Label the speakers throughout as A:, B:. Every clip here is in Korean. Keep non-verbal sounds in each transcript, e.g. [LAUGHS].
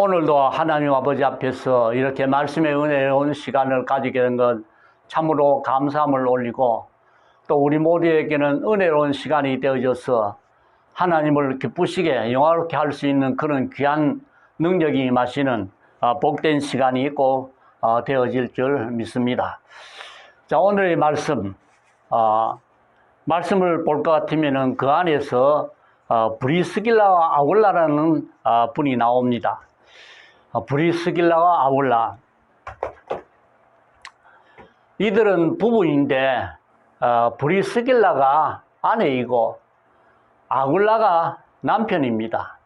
A: 오늘도 하나님 아버지 앞에서 이렇게 말씀의 은혜로운 시간을 가지게 된 것 참으로 감사함을 올리고 또 우리 모두에게는 은혜로운 시간이 되어져서 하나님을 기쁘시게 영화롭게 할 수 있는 그런 귀한 능력이 임하시는 아, 복된 시간이 있고 어, 되어질 줄 믿습니다. 자 오늘의 말씀 어, 말씀을 볼 것 같으면은 그 안에서 어, 브리스길라와 아울라라는 어, 분이 나옵니다. 어, 브리스길라와 아울라 이들은 부부인데 어, 브리스길라가 아내이고 아굴라가 남편입니다.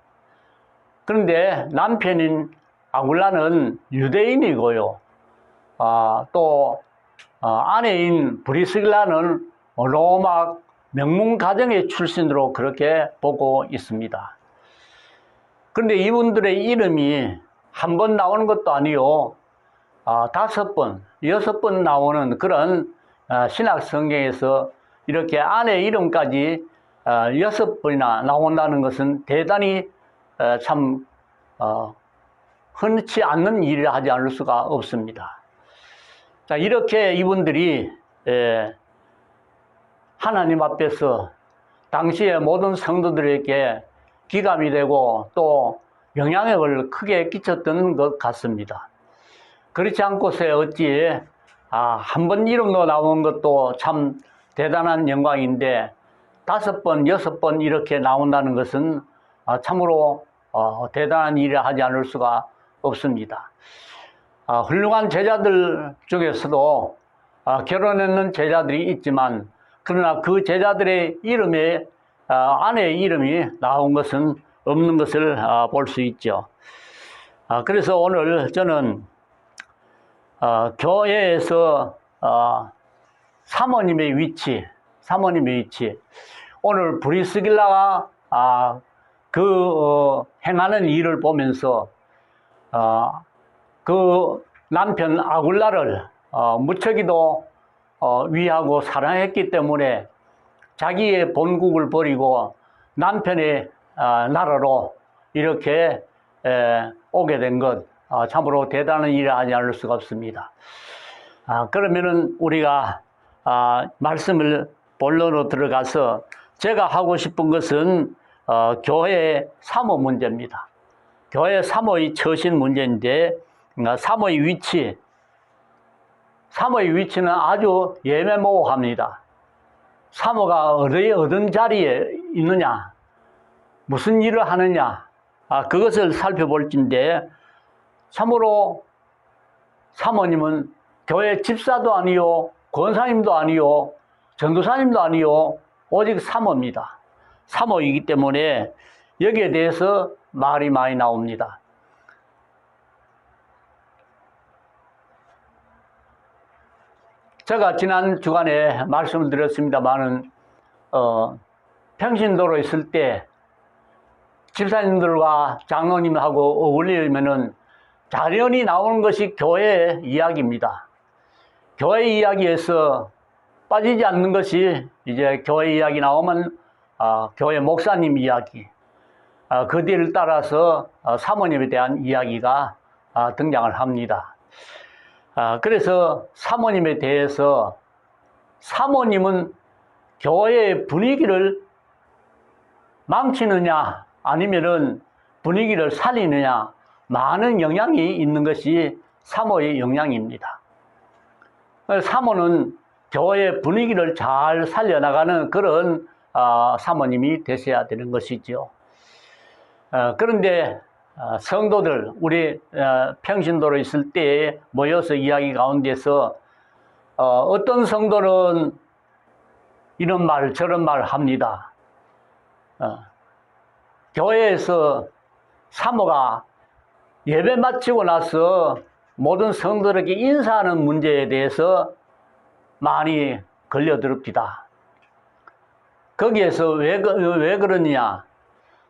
A: 그런데 남편인 아굴라는 유대인이고요. 아, 또 어, 아내인 브리스길라는 로마 명문 가정의 출신으로 그렇게 보고 있습니다. 그런데 이분들의 이름이 한 번 나오는 것도 아니요, 아, 다섯 번, 여섯 번 나오는 그런 아, 신학 성경에서 이렇게 아내 이름까지 아, 여섯 번이나 나온다는 것은 대단히 어, 참 어, 흔치 않는 일을 하지 않을 수가 없습니다. 자, 이렇게 이분들이 에, 하나님 앞에서 당시의 모든 성도들에게 기감이 되고 또 영향력을 크게 끼쳤던 것 같습니다. 그렇지 않고서 어찌 아, 한 번 이름도 나온 것도 참 대단한 영광인데 다섯 번, 여섯 번 이렇게 나온다는 것은 아, 참으로 어, 대단한 일을 하지 않을 수가 없습니다. 아, 훌륭한 제자들 중에서도 아, 결혼했는 제자들이 있지만 그러나 그 제자들의 이름에 아, 아내의 이름이 나온 것은 없는 것을 아, 볼수 있죠. 아, 그래서 오늘 저는 어, 교회에서 어, 사모님의 위치, 사모님의 위치. 오늘 브리스길라가 아, 그 어, 행하는 일을 보면서 어, 그 남편 아굴라를 어, 무척이도 어, 위하고 사랑했기 때문에 자기의 본국을 버리고 남편의 아, 나라로 이렇게 에, 오게 된 것, 아, 참으로 대단한 하지 않을 수가 없습니다. 아, 그러면은 우리가 아, 말씀을 본론으로 들어가서 제가 하고 싶은 것은 어, 교회 사모 문제입니다. 교회 사모의 처신 문제인데 어, 사모의 위치, 사모의 위치는 아주 예매모호합니다. 사모가 어디 어떤 자리에 있느냐, 무슨 일을 하느냐, 아, 그것을 살펴볼 텐데 참으로 사모님은 교회 집사도 아니요, 권사님도 아니요, 전도사님도 아니요, 오직 사모입니다. 사모이기 때문에 여기에 대해서 말이 많이 나옵니다. 제가 지난 주간에 말씀을 드렸습니다만은 어, 평신도로 있을 때 집사님들과 장로님하고 어울리면은 자연히 나오는 것이 교회 이야기입니다. 교회 이야기에서 빠지지 않는 것이 이제 교회 이야기 나오면 어, 교회 목사님 이야기, 어, 그 뒤를 따라서 어, 사모님에 대한 이야기가 어, 등장을 합니다. 아, 그래서 사모님에 대해서 사모님은 교회의 분위기를 망치느냐 아니면은 분위기를 살리느냐 많은 영향이 있는 것이 사모의 영향입니다. 사모는 교회 분위기를 잘 살려나가는 그런 어, 사모님이 되셔야 되는 것이죠. 어, 그런데 어, 성도들 우리 어, 평신도로 있을 때 모여서 이야기 가운데서 어, 떤 성도는 이런 말 저런 말 합니다. 어, 교회에서 사모가 예배 마치고 나서 모든 성도들에게 인사하는 문제에 대해서 많이 걸려들읍니다. 거기에서 왜, 그- 왜 그러느냐?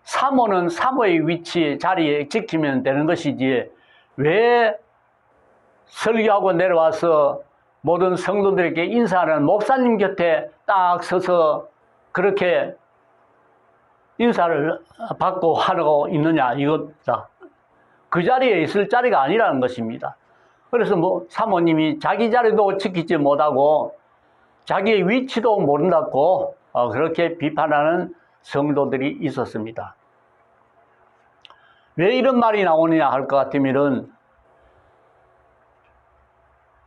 A: 사모는 사모의 위치, 자리에 지키면 되는 것이지, 왜 설교하고 내려와서 모든 성도들에게 인사하는 목사님 곁에 딱 서서 그렇게 인사를 받고 하고 있느냐, 이겁니다. 그 자리에 있을 자리가 아니라는 것입니다. 그래서 뭐 사모님이 자기 자리도 지키지 못하고 자기의 위치도 모른다고 어, 그렇게 비판하는 성도들이 있었습니다. 왜 이런 말이 나오느냐 할 것 같으면은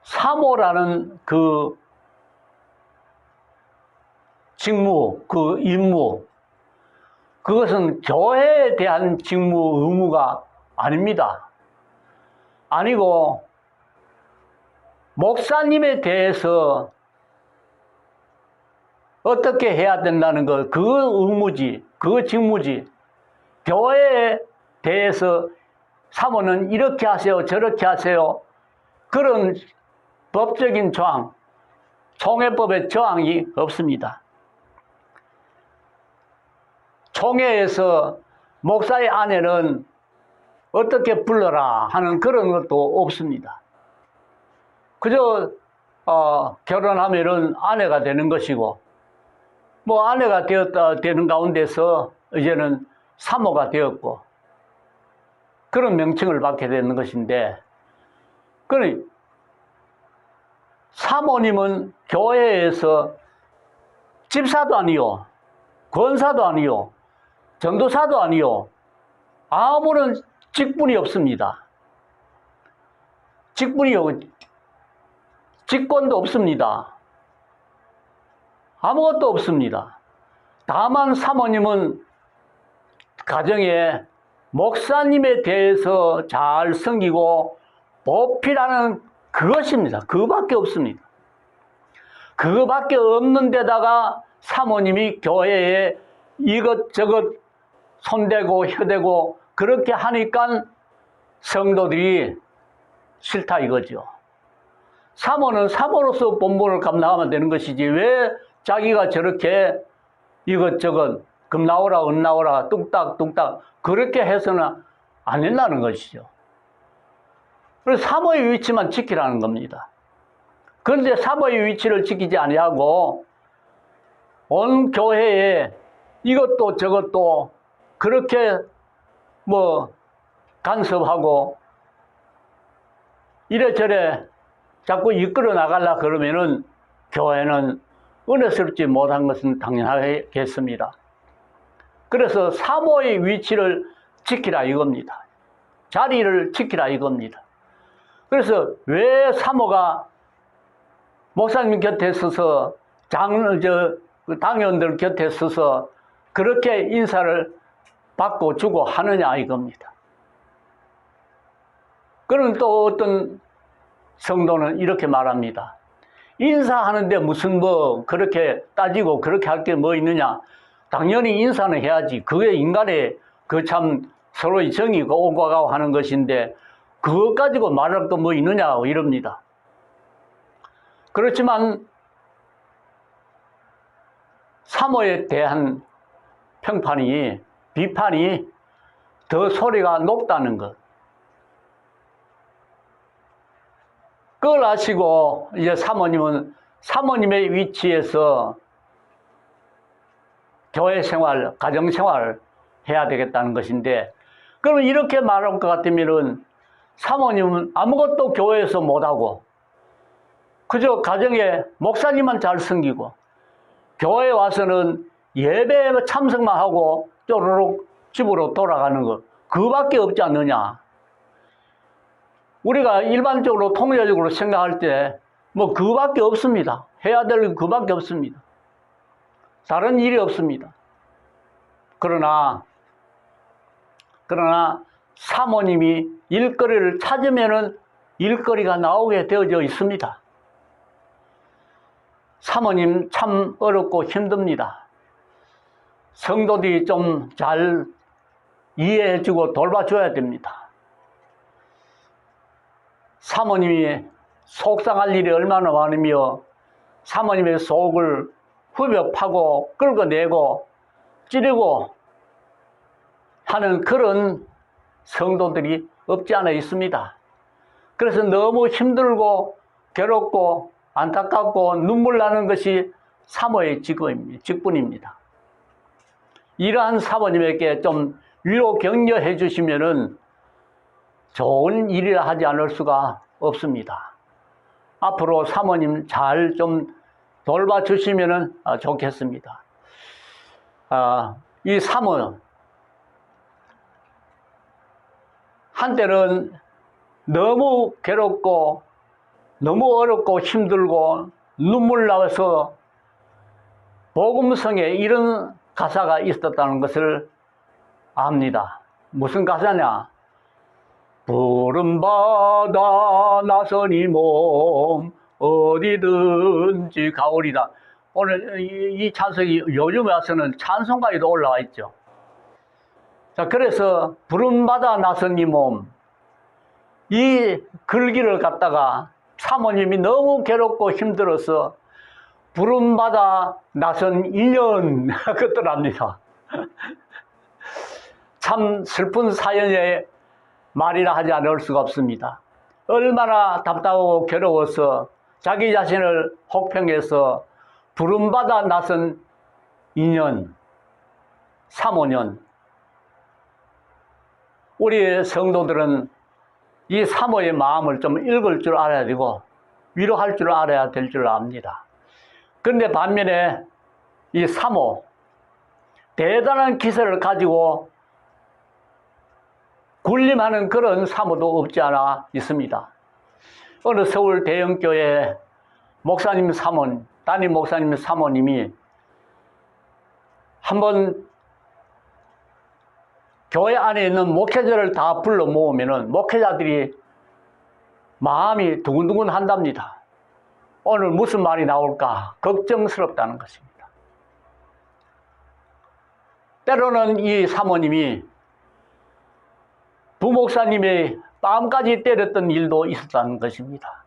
A: 사모라는 그 직무, 그 임무, 그것은 교회에 대한 직무, 의무가 아닙니다. 아니고, 목사님에 대해서 어떻게 해야 된다는 것, 그 의무지, 그 직무지. 교회에 대해서 사모는 이렇게 하세요, 저렇게 하세요. 그런 법적인 조항, 총회법의 저항이 없습니다. 총회에서 목사의 아내는 어떻게 불러라 하는 그런 것도 없습니다. 그저 어, 결혼하면은 아내가 되는 것이고 뭐 아내가 되었다 되는 가운데서 이제는 사모가 되었고 그런 명칭을 받게 되는 것인데 그러니 사모님은 교회에서 집사도 아니요 권사도 아니요 전도사도 아니요 아무런 직분이 없습니다. 직분이요 직권도 없습니다. 아무것도 없습니다. 다만 사모님은 가정에 목사님에 대해서 잘 섬기고 보필하는 그것입니다. 그거밖에 없습니다. 그거밖에 없는 데다가 사모님이 교회에 이것저것 손대고 혀대고 그렇게 하니까 성도들이 싫다 이거죠. 사모는 사모로서 본분을 감당하면 되는 것이지 왜 자기가 저렇게 이것저것 금 나오라 은 나오라 뚝딱 뚝딱 그렇게 해서는 안 된다는 것이죠. 그래서 사모의 위치만 지키라는 겁니다. 그런데 사모의 위치를 지키지 아니하고 온 교회에 이것도 저것도 그렇게 뭐 간섭하고 이래저래 자꾸 이끌어 나가려 그러면은 교회는 은혜스럽지 못한 것은 당연하겠습니다. 그래서 사모의 위치를 지키라 이겁니다. 자리를 지키라 이겁니다. 그래서 왜 사모가 목사님 곁에 서서 장, 저, 그 당연들 곁에 서서 그렇게 인사를 받고 주고 하느냐 이겁니다. 그런 또 어떤 성도는 이렇게 말합니다. 인사하는데 무슨 뭐 그렇게 따지고 그렇게 할 게 뭐 있느냐. 당연히 인사는 해야지. 그게 인간의 그 참 서로의 정이고 오고 가고 하는 것인데 그것 가지고 말할 거 뭐 있느냐 이럽니다. 그렇지만 사모에 대한 평판이 비판이 더 소리가 높다는 것. 그걸 아시고 이제 사모님은 사모님의 위치에서 교회 생활, 가정 생활 해야 되겠다는 것인데 그러면 이렇게 말할 것 같으면은 사모님은 아무것도 교회에서 못하고 그저 가정에 목사님만 잘 섬기고 교회 와서는 예배에 참석만 하고 쪼르륵 집으로 돌아가는 것 그밖에 없지 않느냐 우리가 일반적으로 통일적으로 생각할 때 뭐 그밖에 없습니다. 해야 될 그밖에 없습니다. 다른 일이 없습니다. 그러나 그러나 사모님이 일거리를 찾으면은 일거리가 나오게 되어져 있습니다. 사모님 참 어렵고 힘듭니다. 성도들이 좀 잘 이해해주고 돌봐줘야 됩니다. 사모님이 속상할 일이 얼마나 많으며 사모님의 속을 후벼 파고 끌어내고 찌르고 하는 그런 성도들이 없지 않아 있습니다. 그래서 너무 힘들고 괴롭고 안타깝고 눈물 나는 것이 사모의 직업입니다. 직분입니다. 이러한 사모님에게 좀 위로 격려해 주시면은 좋은 일이라 하지 않을 수가 없습니다. 앞으로 사모님 잘 좀 돌봐주시면 좋겠습니다. 아, 이 사모, 한때는 너무 괴롭고, 너무 어렵고 힘들고, 눈물 나와서 복음성에 이런 가사가 있었다는 것을 압니다. 무슨 가사냐? 푸른 바다 나선이 몸 어디든지 가오리다. 오늘 이, 이 찬송이 요즘에 와서는 찬송가에도 올라와 있죠. 자, 그래서 푸른 바다 나선이 몸. 이 글귀를 갖다가 사모님이 너무 괴롭고 힘들어서 바다 나선 1년 [LAUGHS] 그더랍니다. 참 슬픈 사연의 말이라 하지 않을 수가 없습니다. 얼마나 답답하고 괴로워서 자기 자신을 혹평해서 부름받아 나선 2년, 3, 5년. 우리 성도들은 이 사모의 마음을 좀 읽을 줄 알아야 되고 위로할 줄 알아야 될 줄 압니다. 그런데 반면에 이 사모, 대단한 기세를 가지고 군림하는 그런 사모도 없지 않아 있습니다. 어느 서울 대형교회 목사님 사모님, 담임 목사님 사모님이 한번 교회 안에 있는 목회자를 다 불러 모으면은 목회자들이 마음이 두근두근 한답니다. 오늘 무슨 말이 나올까 걱정스럽다는 것입니다. 때로는 이 사모님이 부목사님의 뺨까지 때렸던 일도 있었다는 것입니다.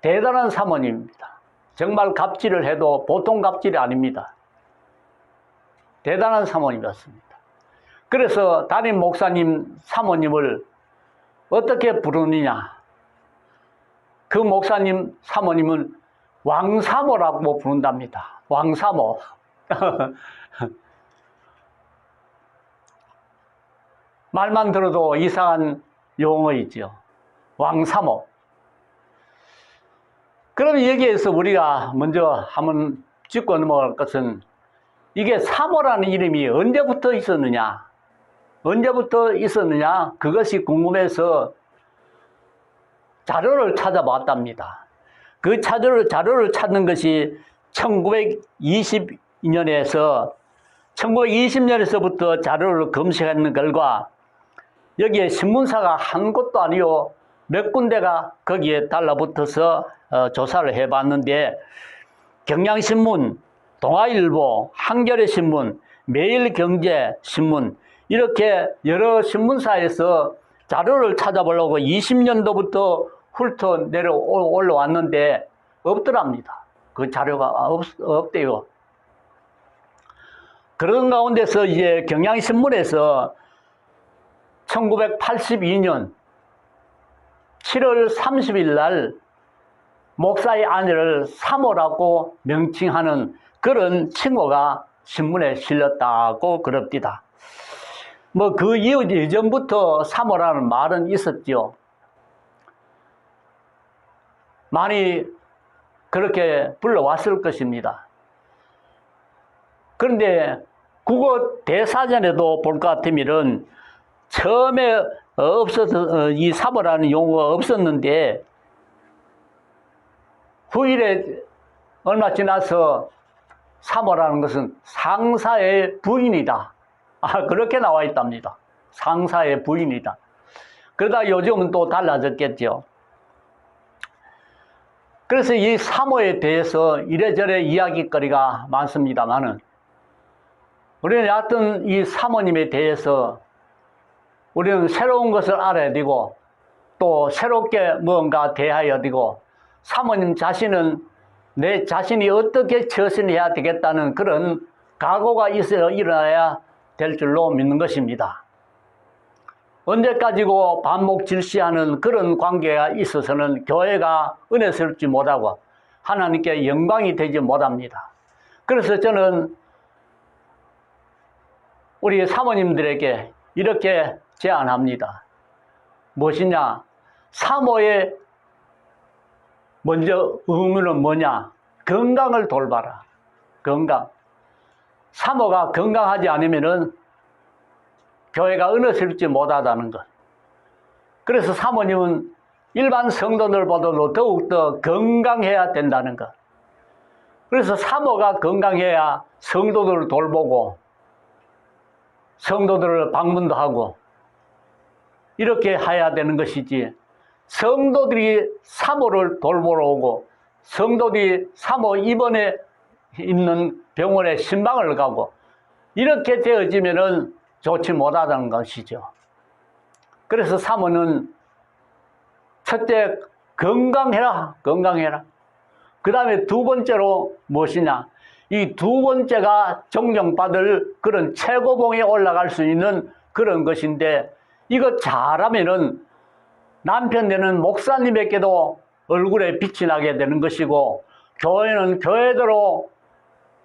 A: 대단한 사모님입니다. 정말 갑질을 해도 보통 갑질이 아닙니다. 대단한 사모님이었습니다. 그래서 담임 목사님 사모님을 어떻게 부르느냐? 그 목사님 사모님은 왕사모라고 부른답니다. 왕사모. [LAUGHS] 말만 들어도 이상한 용어이죠. 왕사모. 그럼 여기에서 우리가 먼저 한번 짚고 넘어갈 것은 이게 사모라는 이름이 언제부터 있었느냐? 언제부터 있었느냐? 그것이 궁금해서 자료를 찾아봤답니다. 그 자료를, 자료를 찾는 것이 1920년에서 1920년에서부터 자료를 검색하는 결과 여기에 신문사가 한 곳도 아니요 몇 군데가 거기에 달라붙어서 어, 조사를 해봤는데 경향신문, 동아일보, 한겨레신문, 매일경제신문 이렇게 여러 신문사에서 자료를 찾아보려고 20년도부터 훑어 내려 올라왔는데 없더랍니다. 그 자료가 없, 없대요. 그런 가운데서 이제 경향신문에서 1982년 7월 30일 날 목사의 아내를 사모라고 명칭하는 그런 칭호가 신문에 실렸다고 그럽니다. 뭐 그 이전부터 사모라는 말은 있었죠. 많이 그렇게 불러왔을 것입니다. 그런데 국어 대사전에도 볼 것 같으면은 처음에 없어서 어, 이 사모라는 용어가 없었는데 후일에 얼마 지나서 사모라는 것은 상사의 부인이다. 아, 그렇게 나와 있답니다. 상사의 부인이다. 그러다 요즘은 또 달라졌겠죠. 그래서 이 사모에 대해서 이래저래 이야기거리가 많습니다만은 우리는 여하튼 이 사모님에 대해서 우리는 새로운 것을 알아야 되고 또 새롭게 무언가 대하여야 되고 사모님 자신은 내 자신이 어떻게 처신해야 되겠다는 그런 각오가 있어 일어나야 될 줄로 믿는 것입니다. 언제까지고 반목 질시하는 그런 관계가 있어서는 교회가 은혜스럽지 못하고 하나님께 영광이 되지 못합니다. 그래서 저는 우리 사모님들에게 이렇게 제안합니다. 무엇이냐? 사모의 먼저 의무는 뭐냐? 건강을 돌봐라. 건강. 사모가 건강하지 않으면은 교회가 쓸지 못하다는 것. 그래서 사모님은 일반 성도들보다도 더욱더 건강해야 된다는 것. 그래서 사모가 건강해야 성도들을 돌보고 성도들을 방문도 하고 이렇게 해야 되는 것이지 성도들이 사모를 돌보러 오고 성도들이 사모 입원에 있는 병원에 신방을 가고 이렇게 되어지면은 좋지 못하다는 것이죠. 그래서 사모는 첫째 건강해라 건강해라 그 다음에 두 번째로 무엇이냐 이 두 번째가 존경받을 그런 최고봉에 올라갈 수 있는 그런 것인데 이거 잘하면은 남편 되는 목사님에게도 얼굴에 빛이 나게 되는 것이고 교회는 교회대로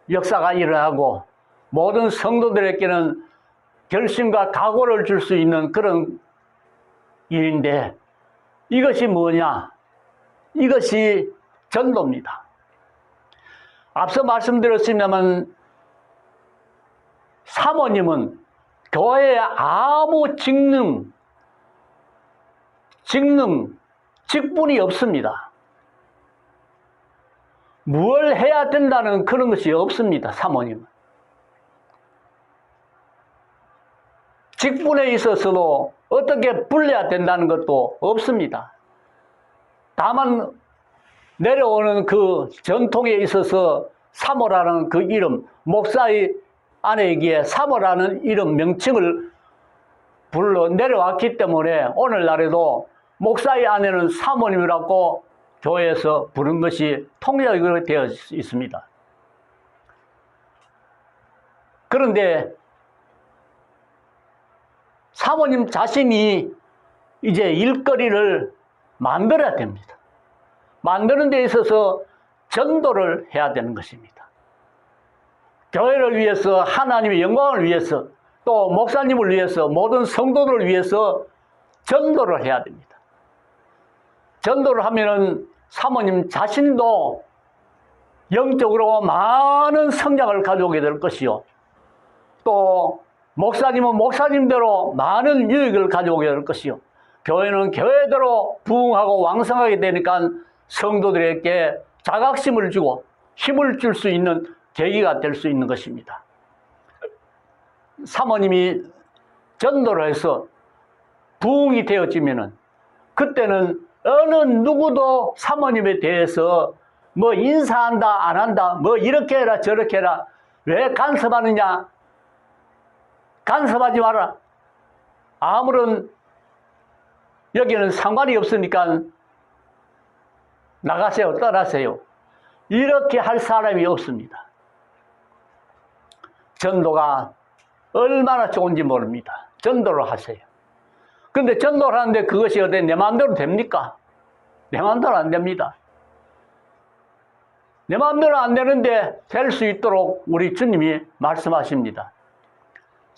A: 역사가 일어나고 모든 성도들에게는 결심과 각오를 줄 수 있는 그런 일인데 이것이 뭐냐? 이것이 전도입니다. 앞서 말씀드렸습니다만 사모님은 교회에 아무 직능, 직능, 직분이 없습니다. 뭘 해야 된다는 그런 것이 없습니다. 사모님은. 직분에 있어서도 어떻게 불려야 된다는 것도 없습니다. 다만 내려오는 그 전통에 있어서 사모라는 그 이름, 목사의 아내에게 사모라는 이름 명칭을 불러 내려왔기 때문에 오늘날에도 목사의 아내는 사모님이라고 교회에서 부른 것이 통역이 되어 있습니다. 그런데 사모님 자신이 이제 일거리를 만들어야 됩니다. 만드는 데 있어서 전도를 해야 되는 것입니다. 교회를 위해서 하나님의 영광을 위해서 또 목사님을 위해서 모든 성도들을 위해서 전도를 해야 됩니다. 전도를 하면은 사모님 자신도 영적으로 많은 성장을 가져오게 될 것이요. 또 목사님은 목사님대로 많은 유익을 가져오게 될 것이요. 교회는 교회대로 부흥하고 왕성하게 되니까 성도들에게 자각심을 주고 힘을 줄 수 있는 계기가 될 수 있는 것입니다. 사모님이 전도를 해서 부흥이 되어지면은 그때는 어느 누구도 사모님에 대해서 뭐 인사한다 안 한다 뭐 이렇게 해라 저렇게 해라 왜 간섭하느냐 간섭하지 마라 아무런 여기는 상관이 없으니까 나가세요 떠나세요 이렇게 할 사람이 없습니다 전도가 얼마나 좋은지 모릅니다 전도를 하세요 근데 전도를 하는데 그것이 어때 내 마음대로 됩니까? 내 마음대로 안 됩니다. 내 마음대로 안 되는데 될 수 있도록 우리 주님이 말씀하십니다.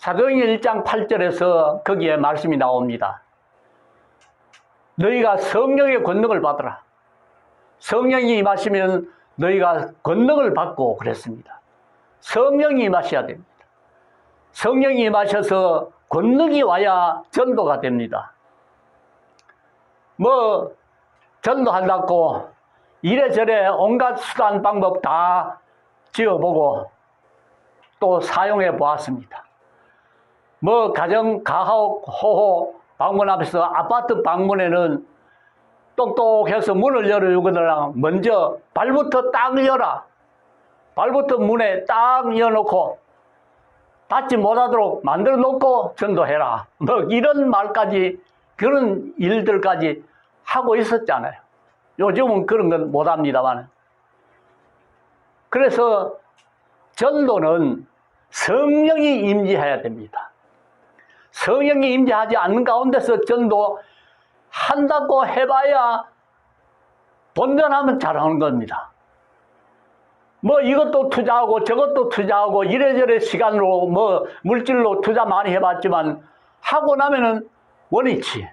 A: 사도행전 1장 8절에서 거기에 말씀이 나옵니다. 너희가 성령의 권능을 받으라. 성령이 임하시면 너희가 권능을 받고 그랬습니다. 성령이 임하셔야 됩니다. 성령이 임하셔서 권능이 와야 전도가 됩니다. 뭐 전도한다고 이래저래 온갖 수단 방법 다 지어보고 또 사용해 보았습니다. 뭐 가정 가호 호호 방문 앞에서 아파트 방문에는 똑똑해서 문을 열어주거나 먼저 발부터 딱 열어 발부터 문에 딱 열어놓고 닫지 못하도록 만들어 놓고 전도해라. 뭐 이런 말까지 그런 일들까지 하고 있었잖아요. 요즘은 그런 건 못합니다만. 그래서 전도는 성령이 임재해야 됩니다. 성령이 임재하지 않는 가운데서 전도 한다고 해봐야 본전하면 잘하는 겁니다. 뭐 이것도 투자하고 저것도 투자하고 이래저래 시간으로 뭐 물질로 투자 많이 해봤지만 하고 나면은 원위치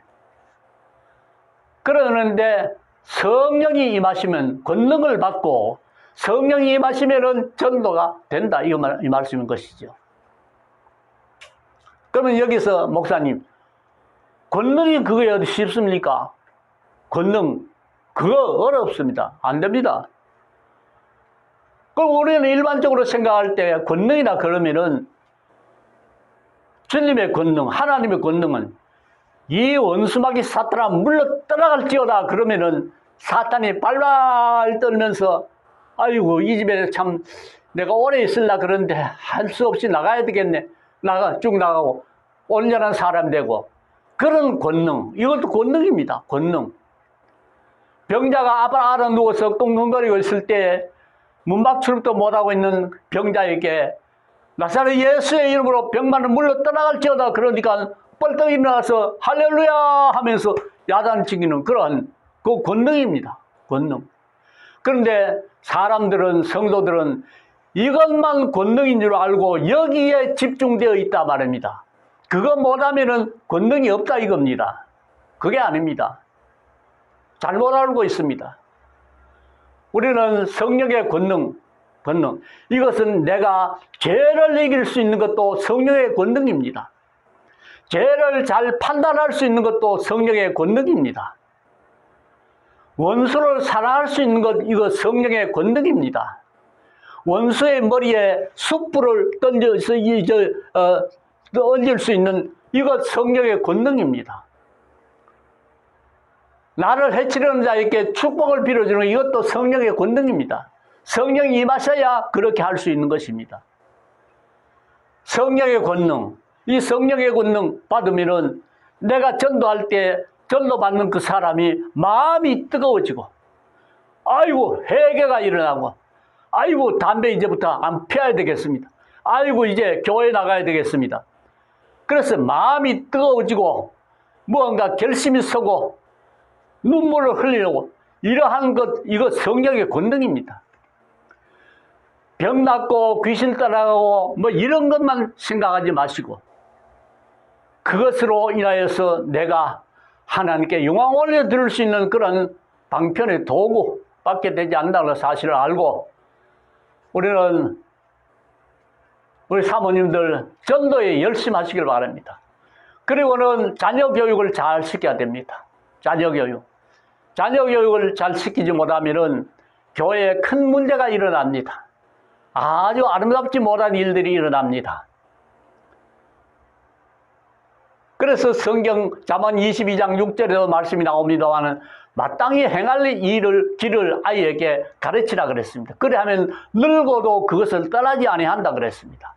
A: 그러는데 성령이 임하시면 권능을 받고 성령이 임하시면은 전도가 된다. 이거 말, 이 말씀인 것이죠. 그러면 여기서 목사님, 권능이 그거에 어디 쉽습니까? 권능, 그거 어렵습니다. 안 됩니다. 그럼 우리는 일반적으로 생각할 때 권능이다 그러면은 주님의 권능, 하나님의 권능은 이 원수막이 사탄아 물러 떠나갈지어다 그러면은 사탄이 발발 떨면서 아이고 이 집에 참 내가 오래 있을라 그러는데 할 수 없이 나가야 되겠네 나가 쭉 나가고 온전한 사람 되고. 그런 권능. 이것도 권능입니다. 권능. 병자가 아빠 알아 누워서 끙끙거리고 있을 때 문밖 출입도 못하고 있는 병자에게 나사렛 예수의 이름으로 병만을 물러 떠나갈지어다. 그러니까 뻘떡 일어나서 할렐루야 하면서 야단 치기는 그런 그 권능입니다. 권능. 그런데 사람들은 성도들은 이것만 권능인 줄 알고 여기에 집중되어 있다 말입니다. 그거 못하면은 권능이 없다 이겁니다. 그게 아닙니다. 잘못 알고 있습니다. 우리는 성령의 권능, 권능. 이것은 내가 죄를 이길 수 있는 것도 성령의 권능입니다. 죄를 잘 판단할 수 있는 것도 성령의 권능입니다. 원수를 사랑할 수 있는 것, 이거 성령의 권능입니다. 원수의 머리에 숯불을 던져서, 이, 저, 어, 얹을 수 있는 이것 성령의 권능입니다. 나를 해치려는 자에게 축복을 빌어주는 이것도 성령의 권능입니다. 성령이 임하셔야 그렇게 할 수 있는 것입니다. 성령의 권능, 이 성령의 권능 받으면은 내가 전도할 때 전도 받는 그 사람이 마음이 뜨거워지고, 아이고, 회개가 일어나고, 아이고, 담배 이제부터 안 피워야 되겠습니다. 아이고, 이제 교회 나가야 되겠습니다. 그래서 마음이 뜨거워지고, 무언가 결심이 서고, 눈물을 흘리려고, 이러한 것, 이거 성령의 권능입니다. 병 낫고 귀신 따라가고 뭐 이런 것만 생각하지 마시고 그것으로 인하여서 내가 하나님께 영광 올려 드릴 수 있는 그런 방편의 도구밖에 되지 않는다는 사실을 알고 우리는 우리 사모님들 전도에 열심히 하시길 바랍니다. 그리고는 자녀 교육을 잘 시켜야 됩니다. 자녀 교육. 자녀 교육을 잘 시키지 못하면은 교회에 큰 문제가 일어납니다. 아주 아름답지 못한 일들이 일어납니다. 그래서 성경 자만 22장 6절에도 말씀이 나옵니다만은 마땅히 행할 일을 길을 아이에게 가르치라 그랬습니다. 그래 하면 늙어도 그것을 떠나지 아니한다 그랬습니다.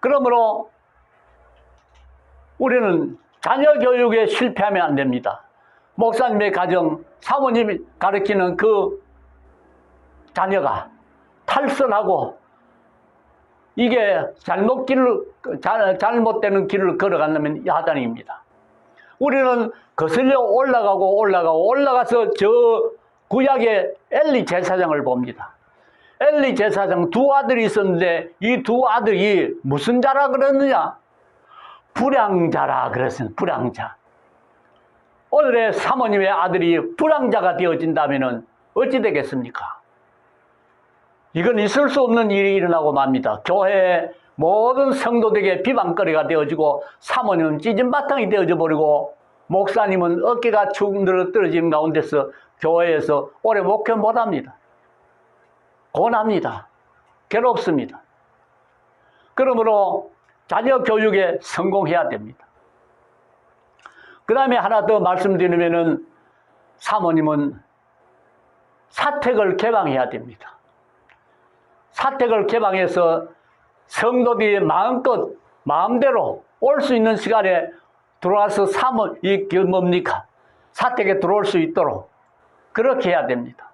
A: 그러므로 우리는 자녀 교육에 실패하면 안 됩니다. 목사님의 가정, 사모님이 가르치는 그 자녀가 탈선하고 이게 잘못 길을 잘, 잘못되는 길을 걸어간다면 야단입니다. 우리는 거슬려 올라가고 올라가고 올라가서 저 구약의 엘리 제사장을 봅니다. 엘리 제사장 두 아들이 있었는데 이 두 아들이 무슨 자라 그랬느냐? 불량자라 그랬습니다. 불량자. 오늘의 사모님의 아들이 불량자가 되어진다면 어찌 되겠습니까? 이건 있을 수 없는 일이 일어나고 맙니다. 교회에 모든 성도들에게 비방거리가 되어지고 사모님은 찢은 바탕이 되어져 버리고 목사님은 어깨가 축 늘어 떨어진 가운데서 교회에서 오래 목회 못합니다. 고납니다. 괴롭습니다. 그러므로 자녀 교육에 성공해야 됩니다. 그 다음에 하나 더 말씀드리면은 사모님은 사택을 개방해야 됩니다. 사택을 개방해서 성도들이 마음껏 마음대로 올 수 있는 시간에 들어와서 사모 이게 뭡니까? 사택에 들어올 수 있도록 그렇게 해야 됩니다.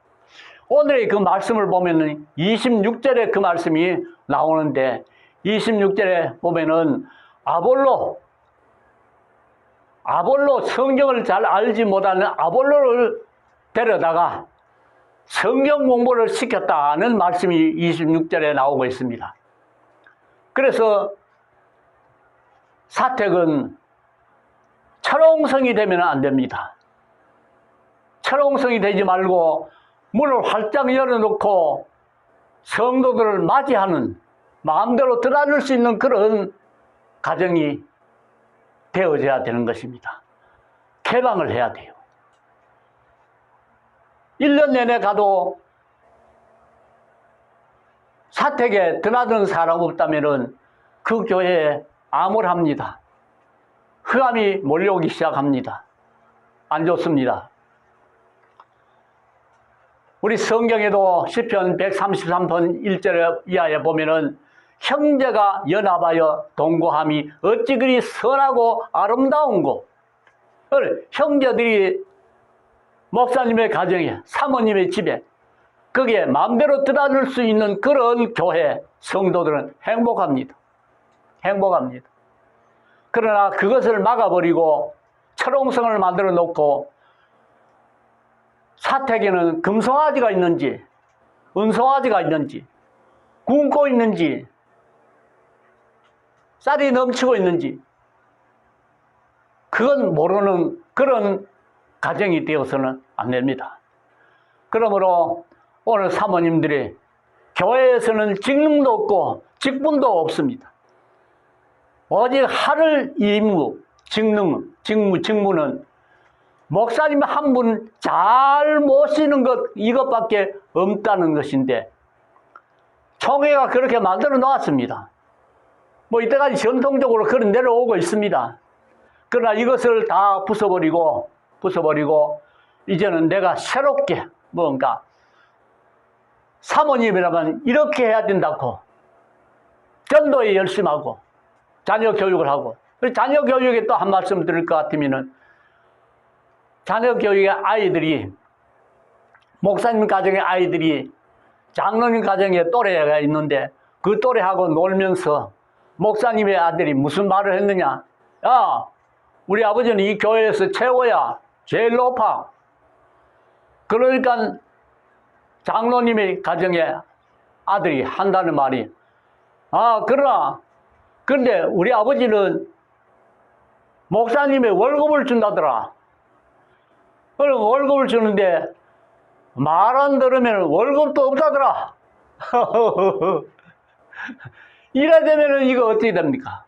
A: 오늘의 그 말씀을 보면은 26절에 그 말씀이 나오는데 26절에 보면은 아볼로 아볼로 성경을 잘 알지 못하는 아볼로를 데려다가 성경 공부를 시켰다는 말씀이 26절에 나오고 있습니다. 그래서 사택은 철옹성이 되면 안 됩니다. 철옹성이 되지 말고 문을 활짝 열어놓고 성도들을 맞이하는 마음대로 들어줄 수 있는 그런 가정이 되어져야 되는 것입니다. 개방을 해야 돼요. 1년 내내 가도 사택에 드나드는 사람 없다면은 그 교회에 암울합니다. 흑암이 몰려오기 시작합니다. 안 좋습니다. 우리 성경에도 시편 133편 1절 이하에 보면은 형제가 연합하여 동거함이 어찌 그리 선하고 아름다운고 형제들이 목사님의 가정에 사모님의 집에 거기에 마음대로 들어줄 수 있는 그런 교회 성도들은 행복합니다. 행복합니다. 그러나 그것을 막아버리고 철옹성을 만들어 놓고 사택에는 금송아지가 있는지 은송아지가 있는지 굶고 있는지 쌀이 넘치고 있는지 그건 모르는 그런 가정이 되어서는 안 됩니다. 그러므로 오늘 사모님들이 교회에서는 직능도 없고 직분도 없습니다. 오직 하를 임무, 직능, 직무, 직무는 목사님 한 분 잘 모시는 것, 이것밖에 없다는 것인데, 총회가 그렇게 만들어 놓았습니다. 뭐 이때까지 전통적으로 그런 내려오고 있습니다. 그러나 이것을 다 부숴버리고, 부숴버리고, 이제는 내가 새롭게 뭔가, 사모님이라면 이렇게 해야 된다고, 전도에 열심하고, 자녀 교육을 하고, 자녀 교육에 또 한 말씀 드릴 것 같으면은, 자녀 교육의 아이들이, 목사님 가정의 아이들이 장로님 가정에 또래가 있는데 그 또래하고 놀면서 목사님의 아들이 무슨 말을 했느냐? 야, 우리 아버지는 이 교회에서 최고야. 제일 높아. 그러니까 장로님의 가정에 아들이 한다는 말이 아, 그러나 그런데 우리 아버지는 목사님의 월급을 준다더라. 그럼 월급을 주는데 말 안 들으면 월급도 없다더라. [LAUGHS] 이래 되면은 이거 어떻게 됩니까?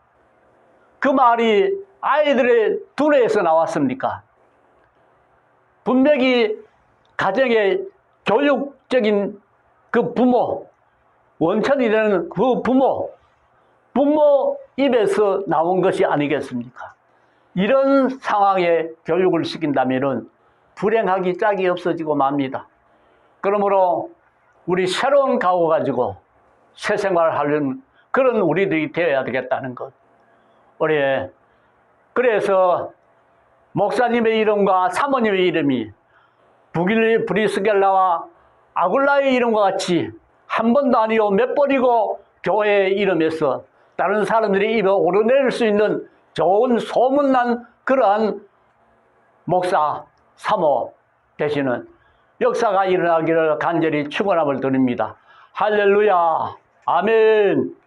A: 그 말이 아이들의 두뇌에서 나왔습니까? 분명히 가정의 교육적인 그 부모, 원천이 되는 그 부모, 부모 입에서 나온 것이 아니겠습니까? 이런 상황에 교육을 시킨다면은 불행하기 짝이 없어지고 맙니다. 그러므로 우리 새로운 가오 가지고 새 생활을 하려는 그런 우리들이 되어야 되겠다는 것. 우리 그래서 목사님의 이름과 사모님의 이름이 북일 브리스겔라와 아굴라의 이름과 같이 한 번도 아니요 몇 번이고 교회의 이름에서 다른 사람들이 입에 오르내릴 수 있는 좋은 소문난 그러한 목사 사모 되시는 역사가 일어나기를 간절히 축원함을 드립니다. 할렐루야. 아멘.